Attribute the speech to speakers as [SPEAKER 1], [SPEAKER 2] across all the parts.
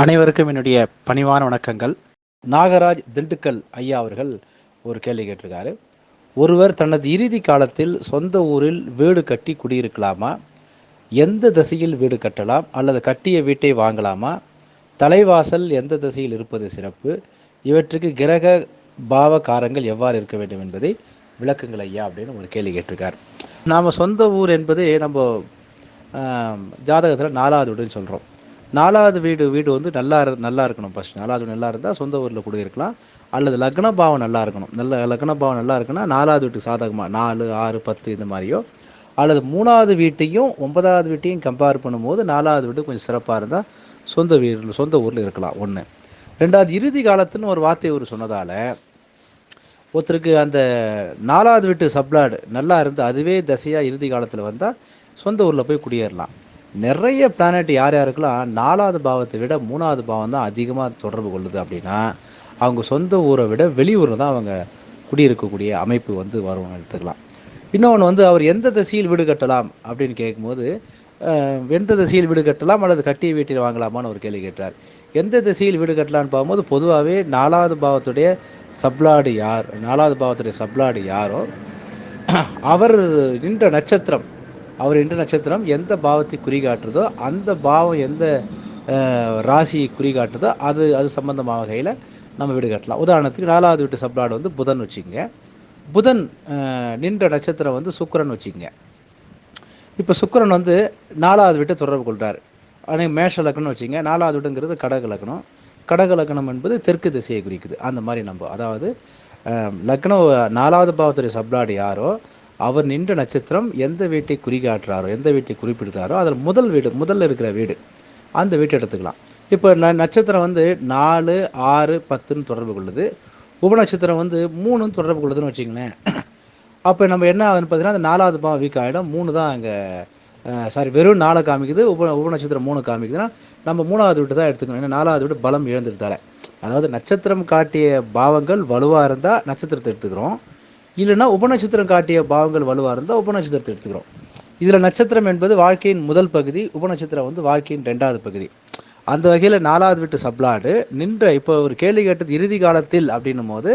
[SPEAKER 1] அனைவருக்கும் என்னுடைய பணிவான வணக்கங்கள். நாகராஜ் திண்டுக்கல் ஐயா அவர்கள் ஒரு கேள்வி கேட்டிருக்காரு. ஒருவர் தனது இறுதி காலத்தில் சொந்த ஊரில் வீடு கட்டி குடியிருக்கலாமா? எந்த திசையில் வீடு கட்டலாம்? அல்லது கட்டிய வீட்டை வாங்கலாமா? தலைவாசல் எந்த திசையில் இருப்பது சிறப்பு? இவற்றுக்கு கிரக பாவ காரங்கள் எவ்வாறு இருக்க வேண்டும் என்பதை விளக்குங்கள் ஐயா அப்படின்னு ஒரு கேள்வி கேட்டிருக்கார். நாம் சொந்த ஊர் என்பது நம்ம ஜாதகத்தில் நாலாவது வீடுன்னு சொல்கிறோம் நாலாவது வீடு வீடு வந்து நல்லா நல்லா இருக்கணும் ஃபஸ்ட் நாலாவது வீடு நல்லா இருந்தால் சொந்த ஊரில் குடியிருக்கலாம். அல்லது லக்ன பாவம் நல்லா இருக்கணும். நல்ல லக்ன பாவம் நல்லா இருக்குன்னா நாலாவது வீட்டுக்கு சாதகமாக நாலு ஆறு பத்து இந்த மாதிரியோ. அல்லது மூணாவது வீட்டையும் ஒன்பதாவது வீட்டையும் கம்பேர் பண்ணும்போது நாலாவது வீடு கொஞ்சம் சிறப்பாக இருந்தால் சொந்த வீடு சொந்த ஊரில் இருக்கலாம் ஒன்று ரெண்டாவது இறுதி காலத்துன்னு ஒரு வார்த்தை ஒரு சொன்னதால் ஒருத்தருக்கு அந்த நாலாவது வீட்டு சப்ளாடு நல்லா இருந்து அதுவே தசையாக இறுதி காலத்தில் வந்தால் சொந்த ஊரில் போய் குடியேறலாம். நிறைய பிளானட் யார் யாருக்கெல்லாம் நாலாவது பாவத்தை விட மூணாவது பாவம் தான் அதிகமாக தொடர்பு கொள்ளுது அப்படின்னா அவங்க சொந்த ஊரை விட வெளியூரில் தான் அவங்க குடியிருக்கக்கூடிய அமைப்பு வந்து வரும்னு எடுத்துக்கலாம். இன்னொன்று வந்து அவர் எந்த திசையில் வீடு கட்டலாம் அப்படின்னு கேட்கும்போது எந்த திசையில் வீடு கட்டலாம் அல்லது கட்டிய வீட்டில் வாங்கலாமான்னு ஒரு கேள்வி கேட்டார். எந்த திசையில் வீடு கட்டலான்னு பார்க்கும்போது பொதுவாகவே நாலாவது பாவத்துடைய சப்ளாடு யார் நாலாவது பாவத்துடைய சப்ளாடு யாரோ அவர் நின்ற நட்சத்திரம் அவர் இன்று நட்சத்திரம் எந்த பாவத்தை குறிகாட்டுறதோ அந்த பாவம் எந்த அஹ், ராசியை குறிகாட்டுதோ அது அது சம்பந்தமாக வகையில் நம்ம வீடு கட்டலாம். உதாரணத்துக்கு நாலாவது வீட்டு சப்ளாடு வந்து புதன் வச்சுக்கோங்க. புதன் நின்ற நட்சத்திரம் வந்து சுக்கரன் வச்சுக்கோங்க. இப்போ சுக்கரன் வந்து நாலாவது வீட்டை தொடர்பு கொள்கிறார் ஆனால் மேஷ லக்னம் வச்சுங்க நாலாவது வீடுங்கிறது கடக லக்னம். கடக லக்னம் என்பது தெற்கு திசையை குறிக்குது. அந்த மாதிரி நம்ம அதாவது லக்னம் நாலாவது பாவத்துடைய சப்ளாடு யாரோ அவர் நின்ற நட்சத்திரம் எந்த வீட்டை குறிகாட்டுறாரோ எந்த வீட்டை குறிப்பிடுறாரோ அதில் முதல் வீடு முதல்ல இருக்கிற வீடு அந்த வீட்டை எடுத்துக்கலாம். இப்போ ந நட்சத்திரம் வந்து நாலு ஆறு பத்துன்னு தொடர்பு கொள்ளுது. உபநட்சத்திரம் வந்து மூணுன்னு தொடர்பு கொள்ளுதுன்னு வச்சுங்களேன் அப்போ நம்ம என்ன ஆகுதுன்னு பார்த்தீங்கன்னா அந்த நாலாவது பாவம் வீக் ஆகிடும். மூணு தான் அங்கே சாரி வெறும் நாலு காமிக்குது உப உபநட்சத்திரம் மூணு காமிக்குதுன்னா நம்ம மூணாவது வீட்டு தான் எடுத்துக்கணும். ஏன்னா நாலாவது வீட்டு பலம் இழந்துருத்தால அதாவது நட்சத்திரம் காட்டிய பாவங்கள் வலுவாக இருந்தால் நட்சத்திரத்தை எடுத்துக்கிறோம். இல்லைன்னா உபநட்சத்திரம் காட்டிய பாவங்கள் வலுவாக இருந்தால் உபநட்சத்திரத்தை எடுத்துக்கிறோம். இதில் நட்சத்திரம் என்பது வாழ்க்கையின் முதல் பகுதி உபநட்சத்திரம் வந்து வாழ்க்கையின் ரெண்டாவது பகுதி. அந்த வகையில் நாலாவது வீட்டு சப்ளாடு நின்ற இப்போ ஒரு கேள்வி கேட்டது இறுதி காலத்தில் அப்படின்னும் போது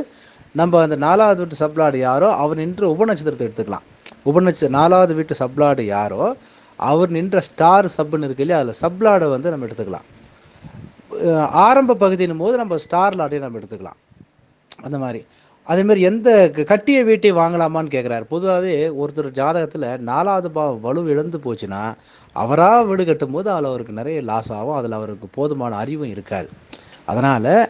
[SPEAKER 1] நம்ம அந்த நாலாவது வீட்டு சப்ளாடு யாரோ அவர் நின்ற உபநட்சத்திரத்தை எடுத்துக்கலாம். உபநட்ச நாலாவது வீட்டு சப்ளாடு யாரோ அவர் நின்ற ஸ்டார் சப்புன்னு இருக்கு இல்லையா அதில் சப்ளாடை வந்து நம்ம எடுத்துக்கலாம். ஆரம்ப பகுதின்னும் போது நம்ம ஸ்டார் லாட்டையும் நம்ம எடுத்துக்கலாம். அந்த மாதிரி. அதேமாதிரி எந்த க- கட்டிய வீட்டை வாங்கலாமான்னு கேட்குறாரு பொதுவாகவே ஒருத்தர் ஜாதகத்தில் நாலாவது பாவம் வலு இழந்து போச்சுன்னா அவராக வீடு கட்டும்போது அதில் அவருக்கு நிறைய லாஸ் ஆகும் அதில் அவருக்கு போதுமான அறிவும் இருக்காது. அதனால்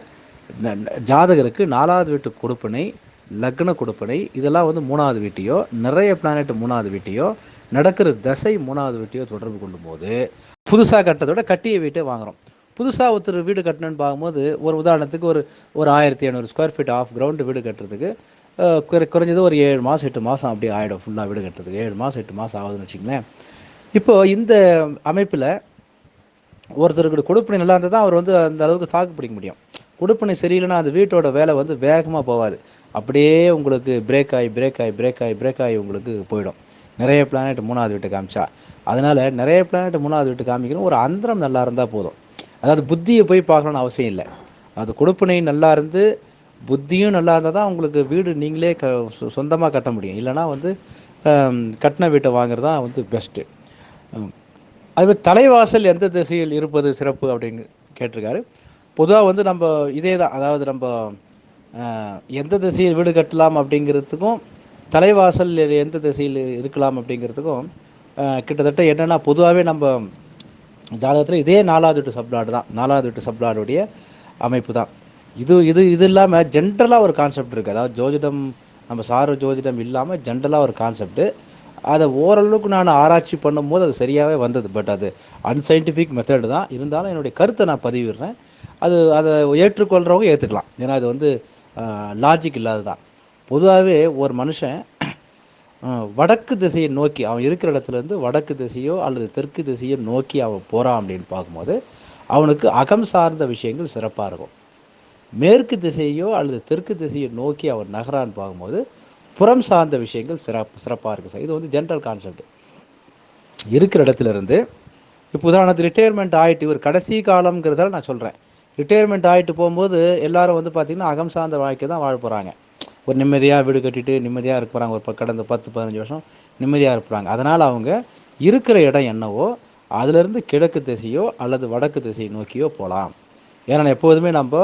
[SPEAKER 1] ஜாதகருக்கு நாலாவது வீட்டு கொடுப்பனை லக்ன கொடுப்பனை இதெல்லாம் வந்து மூணாவது வீட்டையோ நிறைய பிளானட் மூணாவது வீட்டையோ நடக்கிற தசை மூணாவது வீட்டையோ தொடர்பு கொள்ளும்போது புதுசாக கட்டுறதை கட்டிய வீட்டை வாங்குறோம். புதுசாக ஒருத்தர் வீடு கட்டணும்னு பார்க்கும்போது ஒரு உதாரணத்துக்கு ஒரு ஒரு ஆயிரத்தி ஐநூறு ஸ்கொயர் ஃபீட் ஆஃப் கிரவுண்டு வீடு கட்டுறதுக்கு குறை- குறைஞ்சது ஒரு ஏழு மாதம் எட்டு மாதம் அப்படியே ஆகிடும் ஃபுல்லாக வீடு கட்டுறதுக்கு. ஏழு மாதம் எட்டு மாதம் ஆகுதுன்னு வச்சுங்களேன் இப்போது இந்த அமைப்பில் ஒருத்தருக்கு கொடுப்பனை நல்லா இருந்தால் தான் அவர் வந்து அந்த அளவுக்கு தாக்கு பிடிக்க முடியும். கொடுப்பனை சரியில்லைன்னா அந்த வீட்டோட வேலை வந்து வேகமாக போகாது. அப்படியே உங்களுக்கு பிரேக் ஆகி பிரேக் ஆகி பிரேக் ஆகி பிரேக் ஆகி உங்களுக்கு போயிடும். நிறைய பிளானட் மூணாவது வீட்டு காமிச்சா. அதனால் நிறைய பிளானட் மூணாவது வீட்டு காமிக்கணும். ஒரு அந்தரம் நல்லா இருந்தால் போதும். அதாவது புத்தியை போய் பார்க்கணும்னு அவசியம் இல்லை. அது கொடுப்பனை நல்லா இருந்து புத்தியும் நல்லா இருந்தால் தான் உங்களுக்கு வீடு நீங்களே க சொந்தமாக கட்ட முடியும். இல்லைன்னா வந்து கட்டின வீட்டை வாங்குறது தான் வந்து பெஸ்ட்டு அதுமாதிரி தலைவாசல் எந்த திசையில் இருப்பது சிறப்பு அப்படின்னு கேட்டிருக்காரு. பொதுவாக வந்து நம்ம இதே தான் அதாவது நம்ம எந்த திசையில் வீடு கட்டலாம் அப்படிங்கிறதுக்கும் தலைவாசல் எந்த திசையில் இருக்கலாம் அப்படிங்கிறதுக்கும் கிட்டத்தட்ட என்னென்னா பொதுவாகவே நம்ம ஜாதகத்தில் இதே நாலாவது வீட்டு சப்ளாடு தான். நாலாவது வீட்டு சப்ளாடுடைய அமைப்பு தான். இது இது இது இல்லாமல் ஜென்ரலாக ஒரு கான்செப்ட் இருக்குது அதாவது ஜோதிடம் நம்ம சார ஜோதிடம் இல்லாமல் ஜென்ரலாக ஒரு கான்செப்ட்டு அதை ஓரளவுக்கு நான் ஆராய்ச்சி பண்ணும்போது அது சரியாகவே வந்தது. பட் அது அன்சைன்டிஃபிக் மெத்தடு தான். இருந்தாலும் என்னுடைய கருத்தை நான் பதிவிடுறேன். அது அதை ஏற்றுக்கொள்கிறவங்க ஏற்றுக்கலாம் ஏன்னா அது வந்து லாஜிக் இல்லாதது தான் பொதுவாகவே ஒரு மனுஷன் வடக்கு திசையை நோக்கி அவன் இருக்கிற இடத்துலேருந்து வடக்கு திசையோ அல்லது தெற்கு திசையோ நோக்கி அவன் போகிறான் அப்படின்னு பார்க்கும்போது அவனுக்கு அகம் சார்ந்த விஷயங்கள் சிறப்பாக இருக்கும். மேற்கு திசையோ அல்லது தெற்கு திசையை நோக்கி அவன் நகரான்னு பார்க்கும்போது புறம் சார்ந்த விஷயங்கள் சிறப்பு சிறப்பாக இருக்குது சார். இது வந்து ஜென்ரல் கான்செப்ட் இருக்கிற இடத்துலேருந்து இப்போ உதாரணத்துக்கு ரிட்டையர்மெண்ட் ஆகிட்டு ஒரு கடைசி காலம்ங்கிறதால நான் சொல்கிறேன் ரிட்டையர்மெண்ட் ஆகிட்டு போகும்போது எல்லாரும் வந்து பார்த்திங்கன்னா அகம் சார்ந்த வாழ்க்கை தான் வாழ போகிறாங்க ஒரு நிம்மதியாக வீடு கட்டிட்டு நிம்மதியாக இருக்க போகிறாங்க ஒரு கடந்த பத்து பதினஞ்சு வருஷம் நிம்மதியாக இருப்பாங்க. அதனால் அவங்க இருக்கிற இடம் என்னவோ அதிலிருந்து கிழக்கு திசையோ அல்லது வடக்கு திசையை நோக்கியோ போகலாம் ஏன்னா எப்போதுமே நம்ம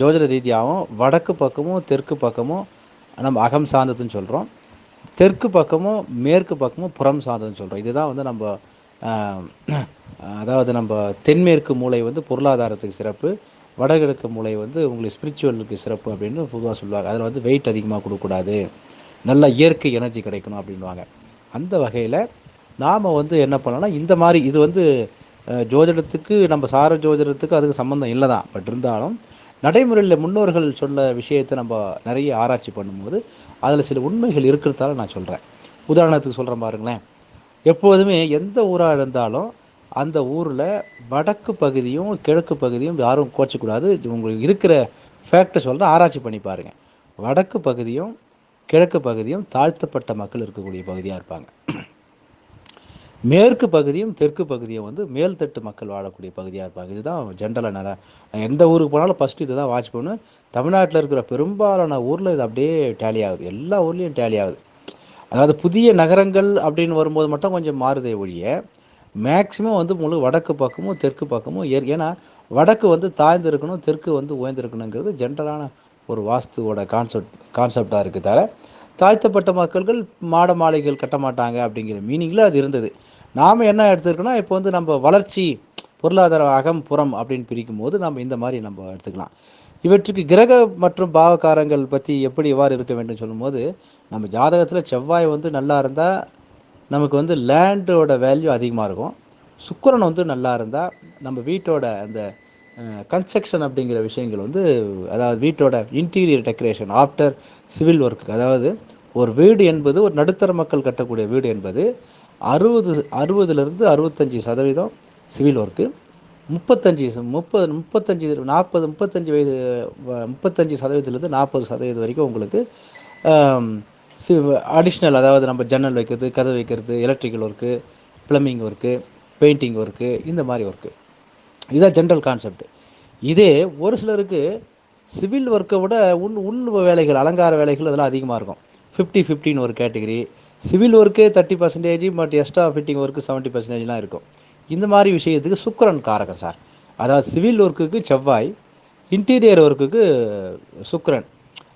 [SPEAKER 1] ஜோதிட ரீதியாகவும் வடக்கு பக்கமும் தெற்கு பக்கமும் நம்ம அகம் சார்ந்ததுன்னு சொல்கிறோம் தெற்கு பக்கமும் மேற்கு பக்கமும் புறம் சார்ந்ததுன்னு சொல்கிறோம் இதுதான் வந்து நம்ம அதாவது நம்ம தென்மேற்கு மூலை வந்து பொருளாதாரத்துக்கு சிறப்பு. வடகிழக்கு மூலை வந்து உங்களுக்கு ஸ்பிரிச்சுவலுக்கு சிறப்பு அப்படின்னு பொதுவாக சொல்லுவாங்க. அதில் வந்து வெயிட் அதிகமாக கொடுக்கக்கூடாது. நல்ல இயற்கை எனர்ஜி கிடைக்கணும் அப்படின்வாங்க அந்த வகையில் நாம் வந்து என்ன பண்ணோன்னா இந்த மாதிரி இது வந்து ஜோதிடத்துக்கு நம்ம சார ஜோதிடத்துக்கு அதுக்கு சம்மந்தம் இல்லை தான் பட் இருந்தாலும் நடைமுறையில் முன்னோர்கள் சொன்ன விஷயத்தை நம்ம நிறைய ஆராய்ச்சி பண்ணும்போது அதில் சில உண்மைகள் இருக்கிறதால நான் சொல்கிறேன் உதாரணத்துக்கு சொல்கிறேன் பாருங்களேன். எப்போதுமே எந்த ஊராக இருந்தாலும் அந்த ஊரில் வடக்கு பகுதியும் கிழக்கு பகுதியும் யாரும் கோச்சக்கூடாது உங்களுக்கு இருக்கிற ஃபேக்டை சொல்கிறேன் ஆராய்ச்சி பண்ணி பாருங்கள் வடக்கு பகுதியும் கிழக்கு பகுதியும் தாழ்த்தப்பட்ட மக்கள் இருக்கக்கூடிய பகுதியாக இருப்பாங்க. மேற்கு பகுதியும் தெற்கு பகுதியும் வந்து மேல்தட்டு மக்கள் வாழக்கூடிய பகுதியாக இருப்பாங்க. இதுதான் ஜென்ரலாக நிறையா நான் எந்த ஊருக்கு போனாலும் ஃபஸ்ட்டு இதை தான் வாட்ச் பண்ணுவேன் தமிழ்நாட்டில் இருக்கிற பெரும்பாலான ஊரில் இது அப்படியே டேலி ஆகுது. எல்லா ஊர்லேயும் டேலி ஆகுது. அதாவது புதிய நகரங்கள் அப்படின்னு வரும்போது மட்டும் கொஞ்சம் மாறுதே ஒழிய மேக்சிமம் வந்து உங்களுக்கு வடக்கு பக்கமும் தெற்கு பக்கமும் ஏற் ஏன்னா வடக்கு வந்து தாழ்ந்து இருக்கணும் தெற்கு வந்து உயர்ந்திருக்கணுங்கிறது ஜென்ரலான ஒரு வாஸ்துவோட கான்செப்ட் கான்செப்டாக இருக்குது தவிர தாழ்த்தப்பட்ட மக்கள்கள் மாட மாளிகைகள் கட்ட மாட்டாங்க அப்படிங்கிற மீனிங்கில் அது இருந்தது. நாம் என்ன எடுத்துருக்கோன்னா இப்போ வந்து நம்ம வளர்ச்சி பொருளாதார அகம் புறம் அப்படின்னு பிரிக்கும் போது நம்ம இந்த மாதிரி நம்ம எடுத்துக்கலாம். இவற்றுக்கு கிரக மற்றும் பாவகாரங்கள் பற்றி எப்படி எவ்வாறு இருக்க வேண்டும் சொல்லும்போது நம்ம ஜாதகத்தில் செவ்வாய் வந்து நல்லா இருந்தால் நமக்கு வந்து லேண்டோட வேல்யூ அதிகமாக இருக்கும். சுக்கரன் வந்து நல்லா இருந்தால் நம்ம வீட்டோட அந்த கன்ஸ்ட்ரக்ஷன் அப்படிங்கிற விஷயங்கள் வந்து அதாவது வீட்டோட interior decoration after civil work அதாவது ஒரு வீடு என்பது ஒரு நடுத்தர மக்கள் கட்டக்கூடிய வீடு என்பது அறுபது அறுபதுலேருந்து அறுபத்தஞ்சி சதவீதம் சிவில் ஒர்க்கு முப்பத்தஞ்சு முப்பது முப்பத்தஞ்சு நாற்பது முப்பத்தஞ்சு வயது வ- முப்பத்தஞ்சு சதவீதத்துலேருந்து நாற்பது சதவீதம் வரைக்கும் உங்களுக்கு அடிஷ்னல் அதாவது நம்ம ஜன்னல் வைக்கிறது கதை வைக்கிறது electrical work plumbing work painting work இந்த மாதிரி ஒர்க்கு இதுதான் ஜென்ரல் கான்செப்ட் இதே ஒரு சிலருக்கு சிவில் ஒர்க்கை விட உள் உள் வேலைகள் அலங்கார வேலைகள் அதெல்லாம் அதிகமாக இருக்கும். ஃபிஃப்டி ஃபிஃப்டின்னு ஒரு கேட்டகரி சிவில் ஒர்க்கே thirty percentage but extra fitting work seventy பர்சன்டேஜ்லாம் இருக்கும். இந்த மாதிரி விஷயத்துக்கு சுக்கரன் காரகம் சார். அதாவது சிவில் ஒர்க்குக்கு செவ்வாய் இன்டீரியர் ஒர்க்குக்கு சுக்கரன்.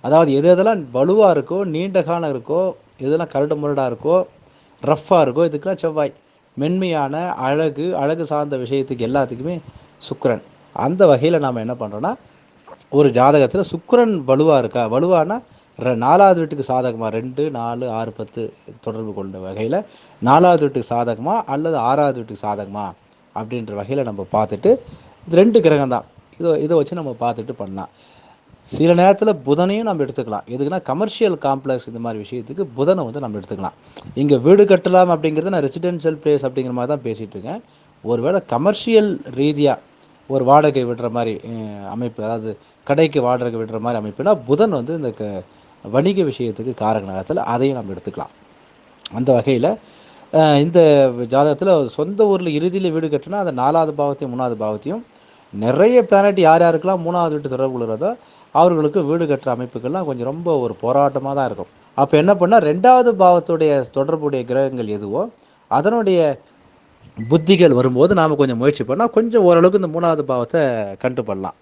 [SPEAKER 1] அதாவது எது எதெல்லாம் வலுவாக இருக்கோ நீண்ட காலம் இருக்கோ எதெல்லாம் கருட முரடாக இருக்கோ ரஃப்பாக இருக்கோ இதுக்கெல்லாம் செவ்வாய். மென்மையான அழகு அழகு சார்ந்த விஷயத்துக்கு எல்லாத்துக்குமே சுக்கரன். அந்த வகையில் நாம் என்ன பண்ணுறோன்னா ஒரு ஜாதகத்தில் சுக்கரன் வலுவாக இருக்கா? வலுவானா நாலாவது வீட்டுக்கு சாதகமாக ரெண்டு நாலு ஆறு பத்து தொடர்பு கொண்ட வகையில் நாலாவது வீட்டுக்கு சாதகமா அல்லது ஆறாவது வீட்டுக்கு சாதகமா? அப்படின்ற வகையில் நம்ம பார்த்துட்டு இது ரெண்டு கிரகம் தான் இதை இதை வச்சு நம்ம பார்த்துட்டு பண்ணலாம். சில நேரத்தில் புதனையும் நம்ம எடுத்துக்கலாம். எதுக்குன்னா கமர்ஷியல் காம்ப்ளெக்ஸ் இந்த மாதிரி விஷயத்துக்கு புதனை வந்து நம்ம எடுத்துக்கலாம். இங்கே வீடு கட்டலாம் அப்படிங்கிறது நான் ரெசிடென்ஷியல் பிளேஸ் அப்படிங்கிற மாதிரி தான் பேசிகிட்டு இருக்கேன். ஒருவேளை கமர்ஷியல் ரீதியாக ஒரு வாடகை விடுற மாதிரி அமைப்பு அதாவது கடைக்கு வாடகை விடுற மாதிரி அமைப்புனா புதன் வந்து இந்த க வணிக விஷயத்துக்கு காரகணத்தில் அதையும் நம்ம எடுத்துக்கலாம். அந்த வகையில் இந்த ஜாதகத்தில் சொந்த ஊரில் இறுதியில் வீடு கட்டினா அந்த நாலாவது பாவத்தையும் மூணாவது பாவத்தையும் நிறைய பிளானட் யார் யாருக்கெல்லாம் மூணாவது வீட்டு தொடர்பு உள்ளதோ அவர்களுக்கு வீடு கட்டுற அமைப்புகள்லாம் கொஞ்சம் ரொம்ப ஒரு போராட்டமாக தான் இருக்கும். அப்போ என்ன பண்ணால் ரெண்டாவது பாவத்துடைய தொடர்புடைய கிரகங்கள் எதுவோ அதனுடைய புத்திகள் வரும்போது நாம் கொஞ்சம் முயற்சி பண்ணால் கொஞ்சம் ஓரளவுக்கு இந்த மூணாவது பாவத்தை கண்டு பண்ணலாம்